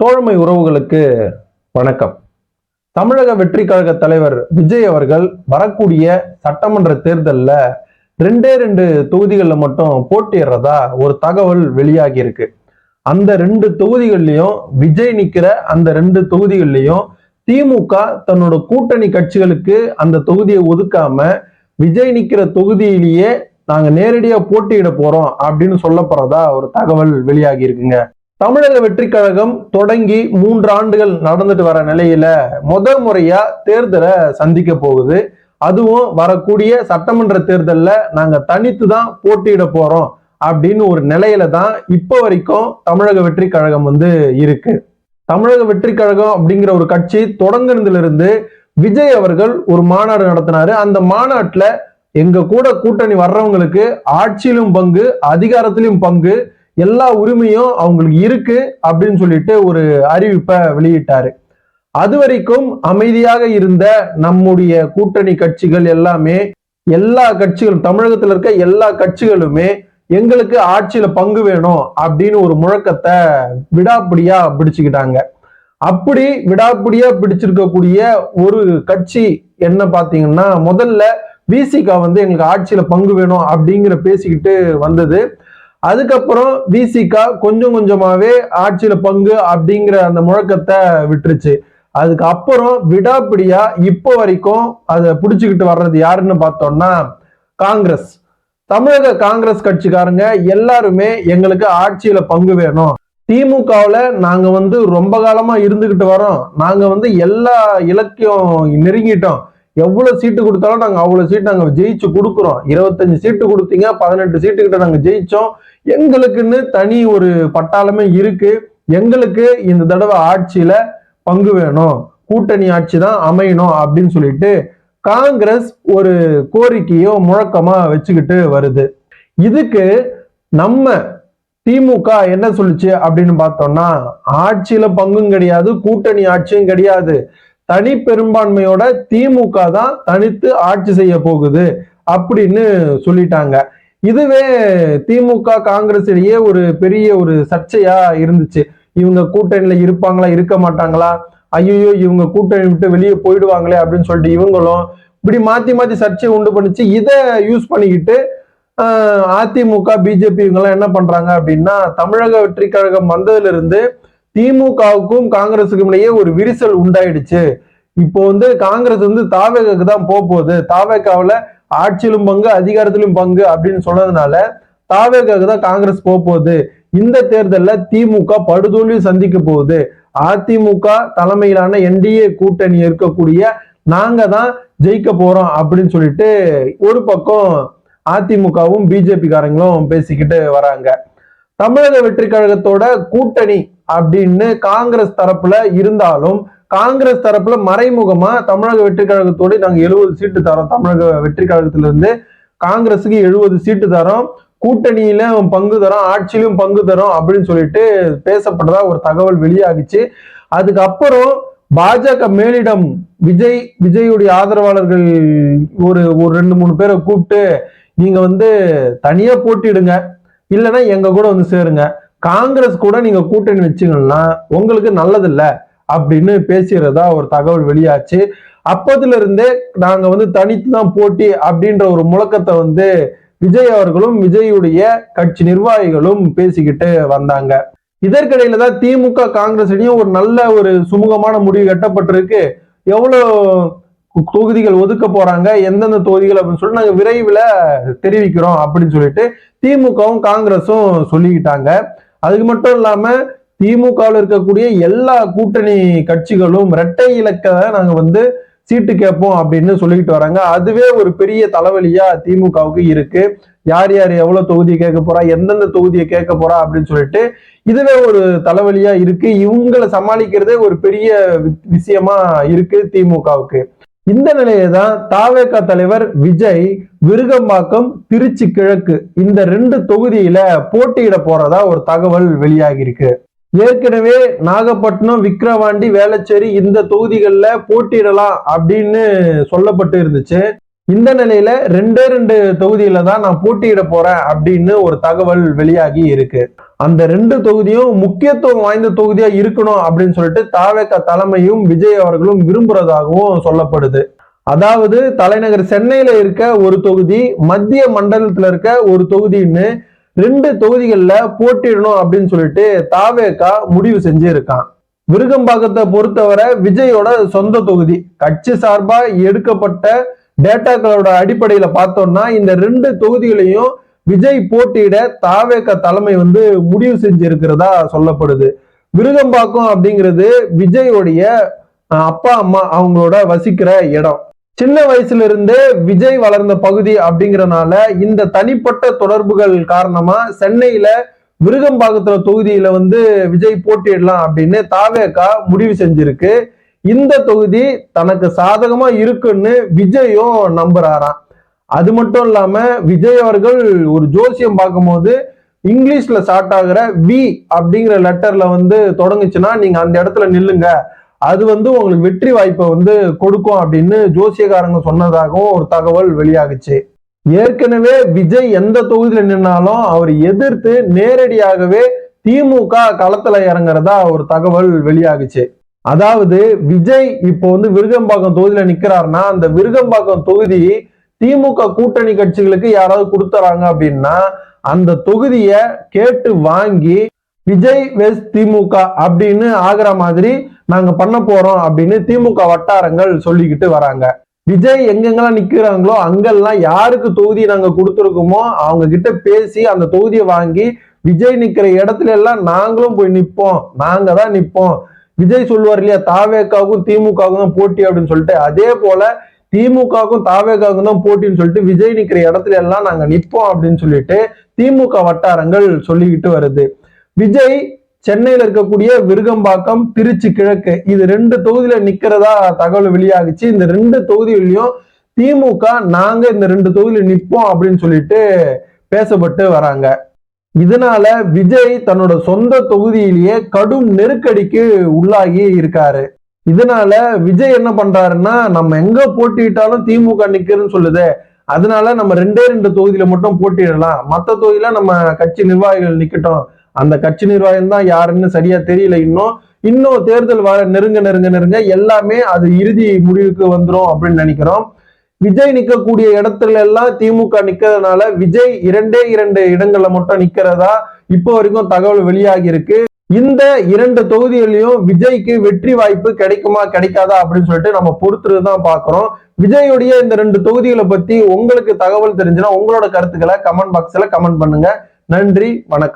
தோழமை உறவுகளுக்கு வணக்கம். தமிழக வெற்றி கழக தலைவர் விஜய் அவர்கள் வரக்கூடிய சட்டமன்ற தேர்தலில் ரெண்டே ரெண்டு தொகுதிகளில் மட்டும் போட்டியிடுறதா ஒரு தகவல் வெளியாகி இருக்கு. அந்த ரெண்டு தொகுதிகள்லையும் விஜய் நிற்கிற அந்த ரெண்டு தொகுதிகள்லையும் திமுக தன்னோட கூட்டணி கட்சிகளுக்கு அந்த தொகுதியை ஒதுக்காம விஜய் நிற்கிற தொகுதியிலேயே நாங்கள் நேரடியாக போட்டியிட போகிறோம் அப்படின்னு சொல்லப்படுறதா ஒரு தகவல் வெளியாகி இருக்குங்க. தமிழக வெற்றி கழகம் தொடங்கி மூன்று ஆண்டுகள் நடந்துட்டு வர நிலையில முதல் முறையா தேர்தலை சந்திக்க போகுது. அதுவும் வரக்கூடிய சட்டமன்ற தேர்தலில் நாங்கள் தனித்து தான் போட்டியிட போறோம் அப்படின்னு ஒரு நிலையில தான் இப்போ வரைக்கும் தமிழக வெற்றி கழகம் வந்து இருக்கு. தமிழக வெற்றி கழகம் அப்படிங்கிற ஒரு கட்சி தொடங்குனதுல இருந்து விஜய் அவர்கள் ஒரு மாநாடு நடத்தினாரு. அந்த மாநாட்டில் எங்க கூட கூட்டணி வர்றவங்களுக்கு ஆட்சியிலும் பங்கு அதிகாரத்திலும் பங்கு எல்லா உரிமையும் அவங்களுக்கு இருக்கு அப்படின்னு சொல்லிட்டு ஒரு அறிவிப்பை வெளியிட்டாரு. அது வரைக்கும் அமைதியாக இருந்த நம்முடைய கூட்டணி கட்சிகள் எல்லாமே எல்லா கட்சிகளும் தமிழகத்தில் இருக்க எல்லா கட்சிகளுமே எங்களுக்கு ஆட்சியில பங்கு வேணும் அப்படின்னு ஒரு முழக்கத்தை விடாப்பிடியா பிடிச்சுக்கிட்டாங்க. அப்படி விடாப்பிடியா பிடிச்சிருக்கக்கூடிய ஒரு கட்சி என்ன பாத்தீங்கன்னா முதல்ல விசிகா வந்து எங்களுக்கு ஆட்சியில பங்கு வேணும் அப்படிங்கிற பேசிக்கிட்டு வந்தது. அதுக்கப்புறம் விசிகா கொஞ்சம் கொஞ்சமாவே ஆட்சியில பங்கு அப்படிங்கிற அந்த முழக்கத்தை விட்டுருச்சு. அதுக்கு அப்புறம் விடாப்பிடியா இப்போ வரைக்கும் அதை பிடிச்சுக்கிட்டு வர்றது யாருன்னு பார்த்தோம்னா காங்கிரஸ். தமிழக காங்கிரஸ் கட்சிக்காரங்க எல்லாருமே எங்களுக்கு ஆட்சியில பங்கு வேணும். திமுகவுல நாங்க வந்து ரொம்ப காலமா இருந்துகிட்டு வரோம். நாங்க வந்து எல்லா இலக்கியம் நெருங்கிட்டோம். எவ்வளவு சீட்டு கொடுத்தாலும் நாங்க அவ்வளவு சீட்டு நாங்க ஜெயிச்சு கொடுக்குறோம். இருபத்தஞ்சு சீட்டு கொடுத்தீங்க பதினெட்டு சீட்டு கிட்ட நாங்க ஜெயிச்சோம். எங்களுக்குன்னு தனி ஒரு பட்டாளமே இருக்கு. எங்களுக்கு இந்த தடவை ஆட்சியில பங்கு வேணும். கூட்டணி ஆட்சி தான் அமையணும் அப்படின்னு சொல்லிட்டு காங்கிரஸ் ஒரு கோரிக்கையோ முழக்கமா வச்சுக்கிட்டு வருது. இதுக்கு நம்ம திமுக என்ன சொல்லுச்சு அப்படின்னு பார்த்தோம்னா ஆட்சியில பங்கும் கிடையாது கூட்டணி ஆட்சியும் கிடையாது. தனி பெரும்பான்மையோட திமுக தான் தனித்து ஆட்சி செய்ய போகுது அப்படின்னு சொல்லிட்டாங்க. இதுவே திமுக காங்கிரஸ் இடையே ஒரு பெரிய ஒரு சர்ச்சையா இருந்துச்சு. இவங்க கூட்டணியில இருப்பாங்களா இருக்க மாட்டாங்களா? ஐயோ இவங்க கூட்டணி விட்டு வெளியே போயிடுவாங்களே அப்படின்னு சொல்லிட்டு இவங்களும் இப்படி மாத்தி மாத்தி சர்ச்சையை உண்டு பண்ணிச்சு. இதை யூஸ் பண்ணிக்கிட்டு அதிமுக பிஜேபி இவங்கெல்லாம் என்ன பண்றாங்க அப்படின்னா தமிழக வெற்றி கழகம் வந்ததுல இருந்து திமுகவுக்கும் காங்கிரஸுக்கும் இடையே ஒரு விரிசல் உண்டாயிடுச்சு. இப்போ வந்து காங்கிரஸ் வந்து தாவேகாக்கு தான் போக போகுது. தாவேகாவில் ஆட்சியிலும் பங்கு அதிகாரத்திலும் பங்கு அப்படின்னு சொன்னதுனால தாவேகாவுக்கு தான் காங்கிரஸ் போக போகுது. இந்த தேர்தலில் திமுக படுதோல்வி சந்திக்க போகுது. அதிமுக தலைமையிலான என்டிஏ கூட்டணி இருக்கக்கூடிய நாங்க தான் ஜெயிக்க போறோம் அப்படின்னு சொல்லிட்டு ஒரு பக்கம் அதிமுகவும் பிஜேபி காரங்களும் பேசிக்கிட்டு வராங்க. தமிழக வெற்றி கழகத்தோட கூட்டணி அப்படின்னு காங்கிரஸ் தரப்புல இருந்தாலும் காங்கிரஸ் தரப்புல மறைமுகமா தமிழக வெற்றி கழகத்தோடு நாங்க எழுபது சீட்டு தரோம். தமிழக வெற்றி கழகத்திலிருந்து காங்கிரஸுக்கு எழுபது சீட்டு தரோம். கூட்டணியில பங்கு தரோம் ஆட்சியிலும் பங்கு தரோம் அப்படின்னு சொல்லிட்டு பேசப்பட்டதா ஒரு தகவல் வெளியாகிச்சு. அதுக்கப்புறம் பாஜக மேலிடம் விஜய் விஜயுடைய ஆதரவாளர்கள் ஒரு ஒரு ரெண்டு மூணு பேரை கூப்பிட்டு நீங்க வந்து தனியா போட்டிடுங்க இல்லைன்னா எங்க கூட வந்து சேருங்க. காங்கிரஸ் கூட நீங்க கூட்டணி வச்சுங்கன்னா உங்களுக்கு நல்லதில்ல அப்படின்னு பேசுறதா ஒரு தகவல் வெளியாச்சு. அப்பத்துல இருந்தே நாங்க வந்து தனித்து தான் போட்டி அப்படின்ற ஒரு முழக்கத்தை வந்து விஜய் அவர்களும் விஜயுடைய கட்சி நிர்வாகிகளும் பேசிக்கிட்டு வந்தாங்க. இதற்கிடையில தான் திமுக காங்கிரஸ் இடையும் ஒரு நல்ல ஒரு சுமூகமான முடிவு எட்டப்பட்டிருக்கு எவ்வளவு தொகுதிகள் ஒதுக்க போறாங்க எந்தெந்த தொகுதிகள் அப்படின்னு சொல்லிட்டு நாங்க விரைவில் தெரிவிக்கிறோம் அப்படின்னு சொல்லிட்டு திமுகவும் காங்கிரஸும் சொல்லிக்கிட்டாங்க. அதுக்கு மட்டும் இல்லாம திமுகவில் இருக்கக்கூடிய எல்லா கூட்டணி கட்சிகளும் இரட்டை இலக்க நாங்க வந்து சீட்டு கேட்போம் அப்படின்னு சொல்லிக்கிட்டு வராங்க. அதுவே ஒரு பெரிய தலைவலியா திமுகவுக்கு இருக்கு. யார் யார் எவ்வளவு தொகுதியை கேட்க போறா எந்தெந்த தொகுதியை கேட்க போறா அப்படின்னு சொல்லிட்டு இதுவே ஒரு தலைவலியா இருக்கு. இவங்களை சமாளிக்கிறதே ஒரு பெரிய வி- விஷயமா இருக்கு திமுகவுக்கு. இந்த நிலையை தான் தாவேகா தலைவர் விஜய் விருகம்பாக்கம் திருச்சி கிழக்கு இந்த ரெண்டு தொகுதியில போட்டியிட போறதா ஒரு தகவல் வெளியாகி இருக்கு ஏற்கனவே நாகப்பட்டினம் விக்கிரவாண்டி வேளச்சேரி இந்த தொகுதிகளில் போட்டியிடலாம் அப்படின்னு சொல்லப்பட்டு இருந்துச்சு. இந்த நிலையில ரெண்டே ரெண்டு தொகுதியில தான் நான் போட்டியிட போறேன் அப்படின்னு ஒரு தகவல் வெளியாகி இருக்கு. அந்த ரெண்டு தொகுதியும் முக்கியத்துவம் வாய்ந்த தொகுதியா இருக்கணும் அப்படின்னு சொல்லிட்டு தாவேக தலைமையும் விஜய் அவர்களும் விரும்புறதாகவும் சொல்லப்படுது. அதாவது தலைநகர் சென்னையில இருக்க ஒரு தொகுதி மத்திய மண்டலத்துல இருக்க ஒரு தொகுதின்னு ரெண்டு தொகுதிகளில் போட்டிடணும் அப்படின்னு சொல்லிட்டு தாவேகா முடிவு செஞ்சிருக்கான். விருகம்பாக்கத்தை பொறுத்தவரை விஜயோட சொந்த தொகுதி. கட்சி சார்பா எடுக்கப்பட்ட டேட்டாக்களோட அடிப்படையில பார்த்தோம்னா இந்த ரெண்டு தொகுதிகளையும் விஜய் போட்டியிட தாவேக தலைமை வந்து முடிவு செஞ்சிருக்கிறதா சொல்லப்படுது. விருகம்பாக்கம் அப்படிங்கிறது விஜயோடைய அப்பா அம்மா அவங்களோட வசிக்கிற இடம். சின்ன வயசுல இருந்தே விஜய் வளர்ந்த பகுதி அப்படிங்கிறனால இந்த தனிப்பட்ட தொடர்புகள் காரணமா சென்னையில விருகம்பாக்கத்துல தொகுதியில வந்து விஜய் போட்டியிடலாம் அப்படின்னு தாவேகா முடிவு செஞ்சிருக்கு. இந்த தொகுதி தனக்கு சாதகமா இருக்குன்னு விஜயும் நம்புறாராம். அது மட்டும் இல்லாம விஜய் அவர்கள் ஒரு ஜோசியம் பார்க்கும்போது இங்கிலீஷ்ல ஸ்டார்ட் ஆகிற வி அப்படிங்கிற லெட்டர்ல வந்து தொடங்குச்சுன்னா நீங்க அந்த இடத்துல நில்லுங்க. அது வந்து உங்களுக்கு வெற்றி வாய்ப்பை வந்து கொடுக்கும் அப்படின்னு ஜோசியக்காரங்க சொன்னதாகவும் ஒரு தகவல் வெளியாகுச்சு. ஏற்கனவே விஜய் எந்த தொகுதியில் நின்னாலும் அவர் எதிர்த்து நேரடியாகவே திமுக களத்துல இறங்குறதா ஒரு தகவல் வெளியாகுச்சு. அதாவது விஜய் இப்போ வந்து விருகம்பாக்கம் தொகுதியில நிக்கிறாருன்னா அந்த விருகம்பாக்கம் தொகுதி திமுக கூட்டணி கட்சிகளுக்கு யாராவது கொடுத்துறாங்க அப்படின்னா அந்த தொகுதியை கேட்டு வாங்கி விஜய் வெஸ் திமுக அப்படின்னு ஆகிற மாதிரி நாங்க பண்ண போறோம் அப்படின்னு திமுக வட்டாரங்கள் சொல்லிக்கிட்டு வராங்க. விஜய் எங்கெங்கெல்லாம் நிக்கிறாங்களோ அங்கெல்லாம் யாருக்கு தொகுதி நாங்க கொடுத்துருக்கோமோ அவங்க கிட்ட பேசி அந்த தொகுதியை வாங்கி விஜய் நிக்கிற இடத்துல எல்லாம் நாங்களும் போய் நிப்போம். நாங்க தான் நிப்போம். விஜய் சொல்லுவார் இல்லையா தாவேக்காவுக்கும் திமுகவுக்கும் போட்டி அப்படின்னு சொல்லிட்டு அதே போல திமுகவுக்கும் தாவேகாவுக்கும் தான் போட்டின்னு சொல்லிட்டு விஜய் நிக்கிற இடத்துல எல்லாம் நாங்க நிற்போம் அப்படின்னு சொல்லிட்டு திமுக வட்டாரங்கள் சொல்லிக்கிட்டு வருது. விஜய் சென்னையில இருக்கக்கூடிய விருகம்பாக்கம் திருச்சி கிழக்கு இது ரெண்டு தொகுதியில நிக்கிறதா தகவல் வெளியாகுச்சு. இந்த ரெண்டு தொகுதியிலையும் திமுக நாங்க இந்த ரெண்டு தொகுதியில நிற்போம் அப்படின்னு சொல்லிட்டு பேசப்பட்டு வராங்க. இதனால விஜய் தன்னோட சொந்த தொகுதியிலேயே கடும் நெருக்கடிக்கு உள்ளாகி இருக்காரு. இதனால விஜய் என்ன பண்றாருன்னா நம்ம எங்க போட்டியிட்டாலும் திமுக நிக்கிறதுன்னு சொல்லுது. அதனால நம்ம ரெண்டே ரெண்டு தொகுதியில மட்டும் போட்டியிடலாம். மற்ற தொகுதியில நம்ம கட்சி நிர்வாகிகள் நிக்கட்டும். அந்த கட்சி நிர்வாகம் தான் யாருன்னு சரியா தெரியல இன்னும். இன்னும் தேர்தல் வர நெருங்க நெருங்க நெருங்க எல்லாமே அது இறுதி முடிவுக்கு வந்துடும் அப்படின்னு நினைக்கிறோம். விஜய் நிக்கக்கூடிய இடத்துல எல்லாம் திமுக நிக்கிறதுனால விஜய் இரண்டே இரண்டு இடங்கள்ல மட்டும் நிக்கிறதா இப்போ வரைக்கும் தகவல் வெளியாகி இருக்கு. இந்த இரண்டு தொகுதிகளிலும் விஜய்க்கு வெற்றி வாய்ப்பு கிடைக்குமா கிடைக்காதா அப்படின்னு சொல்லிட்டு நம்ம பொறுத்துட்டு தான் பாக்குறோம் விஜயுடைய இந்த ரெண்டு தொகுதிகளை பத்தி உங்களுக்கு தகவல் தெரிஞ்சுன்னா உங்களோட கருத்துக்களை கமெண்ட் பாக்ஸ்ல கமெண்ட் பண்ணுங்க. நன்றி வணக்கம்.